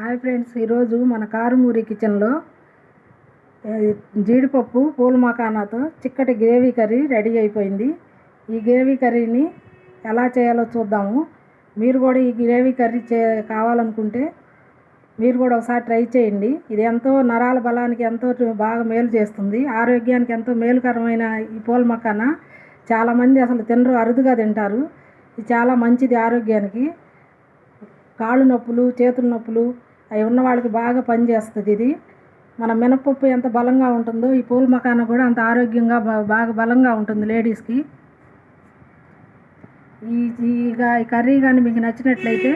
Hi friends ఈరోజు మన కారుమూరి కిచెన్లో జీడిపప్పు పూల మకానాతో చిక్కటి గ్రేవీ కర్రీ రెడీ అయిపోయింది. ఈ గ్రేవీ కర్రీని ఎలా చేయాలో చూద్దాము. మీరు కూడా ఈ గ్రేవీ కర్రీ చే కావాలనుకుంటే మీరు కూడా ఒకసారి ట్రై చేయండి. ఇది ఎంతో నరాల బలానికి ఎంతో బాగా మేలు చేస్తుంది. ఆరోగ్యానికి ఎంతో మేలుకరమైన ఈ పూల మకాన చాలామంది అసలు తినరు అరుదుగా తింటారు. ఇది చాలా మంచిది ఆరోగ్యానికి. కాళ్ళు నొప్పులు చేతుల నొప్పులు అవి ఉన్న వాళ్ళకి బాగా పనిచేస్తుంది ఇది. మన మినపప్పు ఎంత బలంగా ఉంటుందో ఈ పూల మకాన కూడా అంత ఆరోగ్యంగా బాగా బలంగా ఉంటుంది లేడీస్కి. ఈ ఈ కర్రీ కానీ మీకు నచ్చినట్లయితే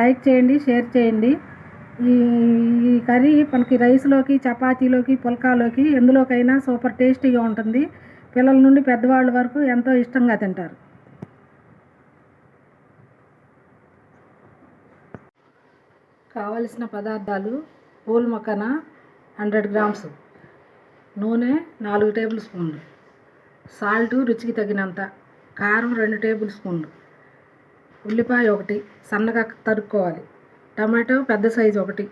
లైక్ చేయండి షేర్ చేయండి. ఈ ఈ కర్రీ మనకి రైస్లోకి చపాతీలోకి పుల్కాలోకి ఎందులోకైనా సూపర్ టేస్టీగా ఉంటుంది. పిల్లల నుండి పెద్దవాళ్ళ వరకు ఎంతో ఇష్టంగా తింటారు. కావలసిన పదార్థాలు పూల్ మొక్కన హండ్రెడ్ గ్రామ్స్. నూనె నాలుగు టేబుల్ స్పూన్లు. సాల్ట్ రుచికి తగినంత. కారం రెండు టేబుల్ స్పూన్లు. ఉల్లిపాయ ఒకటి. సన్నగా తరుక్కోవాలి. టమాటో పెద్ద సైజు ఒకటి.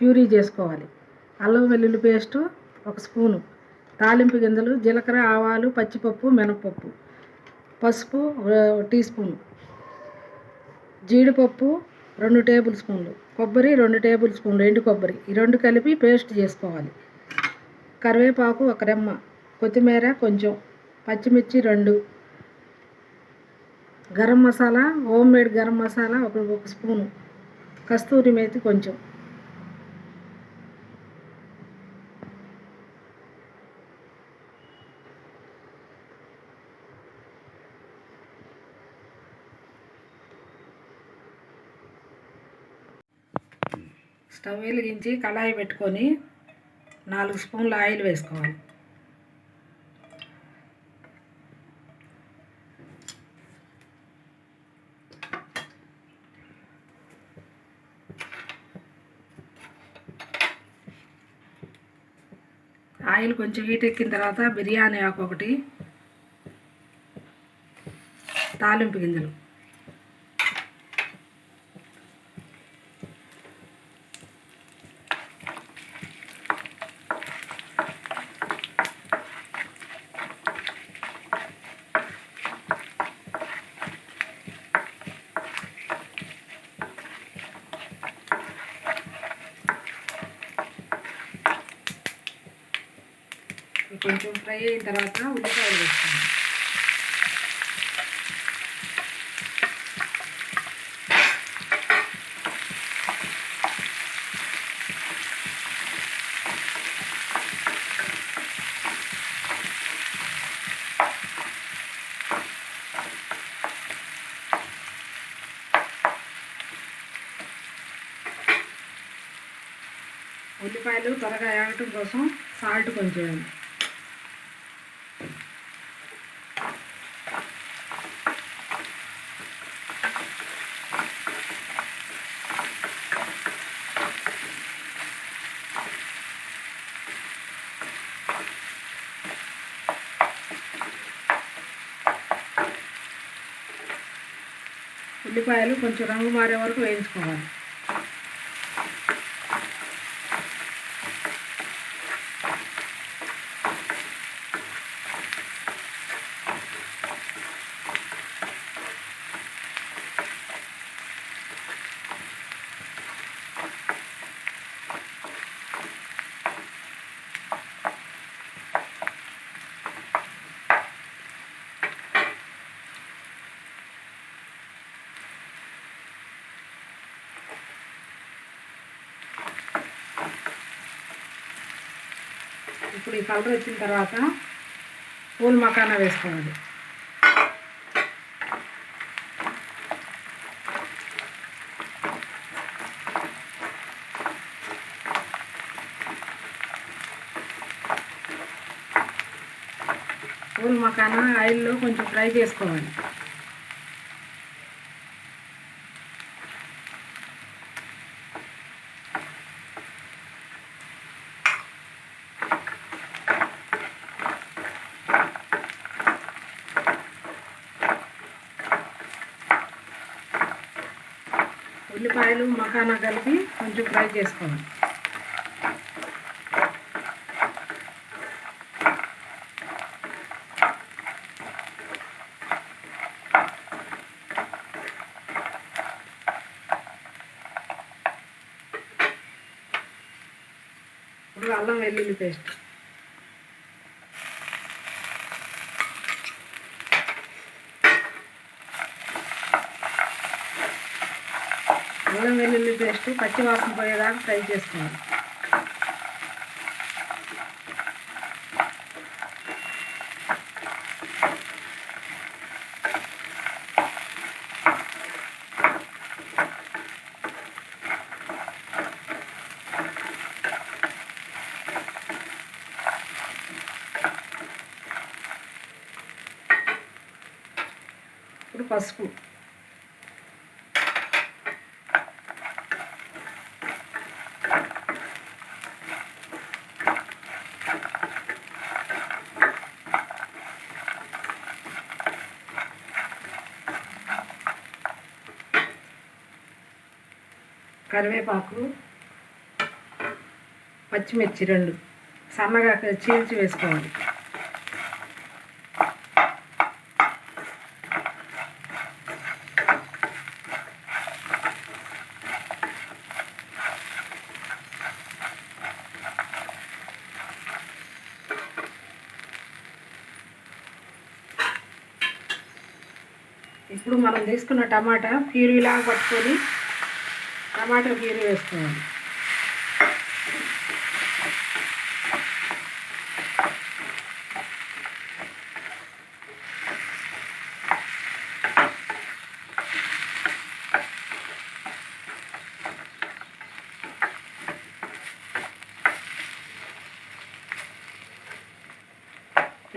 ప్యూరీ చేసుకోవాలి. అల్లం వెల్లుల్లి పేస్టు ఒక స్పూను. తాలింపు గింజలు జీలకర్ర ఆవాలు పచ్చిపప్పు మినపప్పు పసుపు ఒక టీ స్పూను. జీడిపప్పు రెండు టేబుల్ స్పూన్లు. కొబ్బరి రెండు టేబుల్ స్పూన్లు ఎండు కొబ్బరి. ఈ రెండు కలిపి పేస్ట్ చేసుకోవాలి. కరివేపాకు ఒక రెమ్మ. కొత్తిమీర కొంచెం. పచ్చిమిర్చి రెండు. గరం మసాలా హోమ్ మేడ్ గరం మసాలా ఒక ఒక స్పూను. కస్తూరి మేతి కొంచెం. స్టవ్ వెలిగించి కళాయి పెట్టుకొని నాలుగు స్పూన్ల ఆయిల్ వేసుకోవాలి. ఆయిల్ కొంచెం హీట్ ఎక్కిన తర్వాత బిర్యానీ ఆకు ఒకటి తాలింపు గింజలు. కొంచెం ఫ్రై అయిన తర్వాత ఉల్లిపాయలు వేస్తాను. ఉల్లిపాయలు త్వరగా వేగటం కోసం సాల్ట్ కొంచెం ఉల్లిపాయలు కొంచెం రంగు మారే వరకు వేయించుకోవాలి. ఇప్పుడు ఈ కలర్ వచ్చిన తర్వాత పూల మకానా వేసుకోవాలి. పూల మకానా ఆయిల్లో కొంచెం ఫ్రై చేసుకోవాలి. ఉల్లిపాయలు మఖానా కలిపి కొంచెం ఫ్రై చేసుకోవాలి. ఇప్పుడు అల్లం వెల్లుల్లి పేస్ట్. అల్లం వెల్లుల్లి పేస్ట్ పచ్చి వాసన పోయేదాకా ఫ్రై చేసుకోవాలి. ఇప్పుడు పసుపు. కరివేపాకు పచ్చిమిర్చి రెండు. సన్నగా చీల్చి వేసుకోవాలి. ఇప్పుడు మనం తీసుకున్న టమాటా ప్యూరీలాగా పట్టుకొని టమాటా ప్యూరీ వేసుకోవాలి.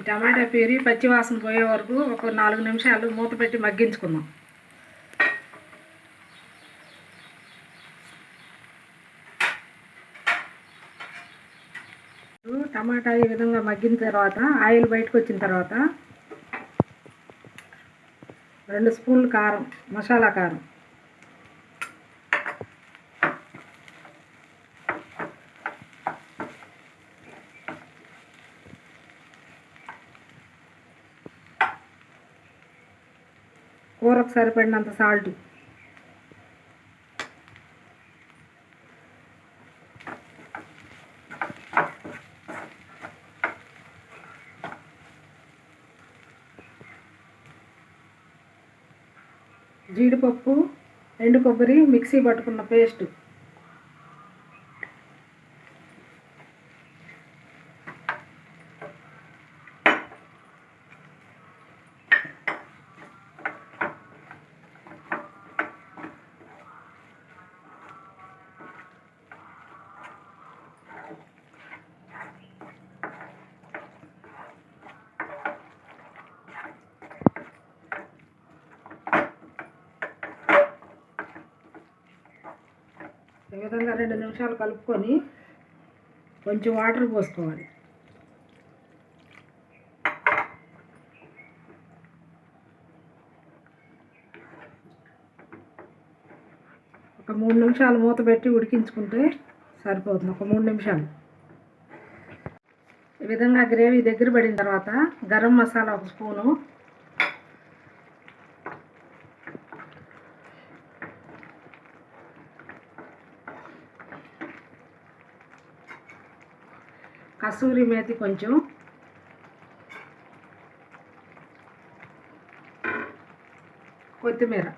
టమాటా ప్యూరీ పచ్చివాసన పోయే వరకు ఒక నాలుగు నిమిషాలు మూత పెట్టి మగ్గించుకుందాం. ఈ విధంగా మగ్గిన తర్వాత ఆయిల్ బయటకు వచ్చిన తర్వాత రెండు స్పూన్లు కారం మసాలా కారం. కూరకు సరిపడినంత సాల్ట్. జీడిపప్పు ఎండు కొబ్బరి మిక్సీ పట్టుకున్న పేస్ట్. ఈ విధంగా రెండు నిమిషాలు కలుపుకొని కొంచెం వాటర్ పోసుకోవాలి. ఒక మూడు నిమిషాలు మూత పెట్టి ఉడికించుకుంటే సరిపోతుంది. ఒక మూడు నిమిషాలు. ఈ విధంగా గ్రేవీ దగ్గర పడిన తర్వాత గరం మసాలా ఒక స్పూను కసూరి మేతి కొంచెం. కొత్తిమీర.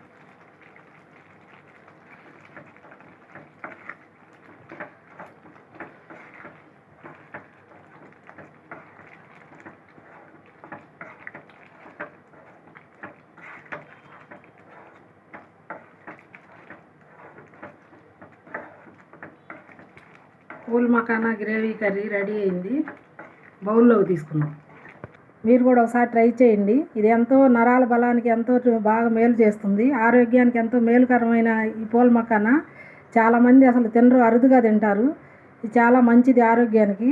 Phool makhana gravy curry ready అయింది. బౌల్లోకి తీసుకున్నాం. మీరు కూడా ఒకసారి ట్రై చేయండి. ఇది ఎంతో నరాల బలానికి ఎంతో బాగా మేలు చేస్తుంది. ఆరోగ్యానికి ఎంతో మేలుకరమైన ఈ పూల మకానా. చాలామంది అసలు తినరు అరుదుగా తింటారు. ఇది చాలా మంచిది ఆరోగ్యానికి.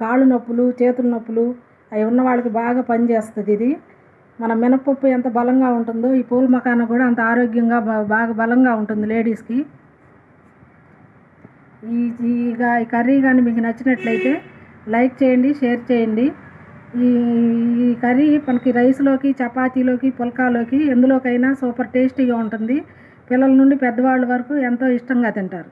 కాళ్ళు నొప్పులు చేతుల నొప్పులు అవి ఉన్న వాళ్ళకి బాగా పనిచేస్తుంది ఇది. మన మినపప్పు ఎంత బలంగా ఉంటుందో ఈ పూల మకాన కూడా అంత ఆరోగ్యంగా బాగా బలంగా ఉంటుంది లేడీస్కి. ఈ ఈ ఈ కర్రీ కానీ మీకు నచ్చినట్లయితే లైక్ చేయండి షేర్ చేయండి. ఈ ఈ కర్రీ మనకి రైస్లోకి చపాతీలోకి పుల్కాలోకి ఎందులోకైనా సూపర్ టేస్టీగా ఉంటుంది. పిల్లల నుండి పెద్దవాళ్ళ వరకు ఎంతో ఇష్టంగా తింటారు.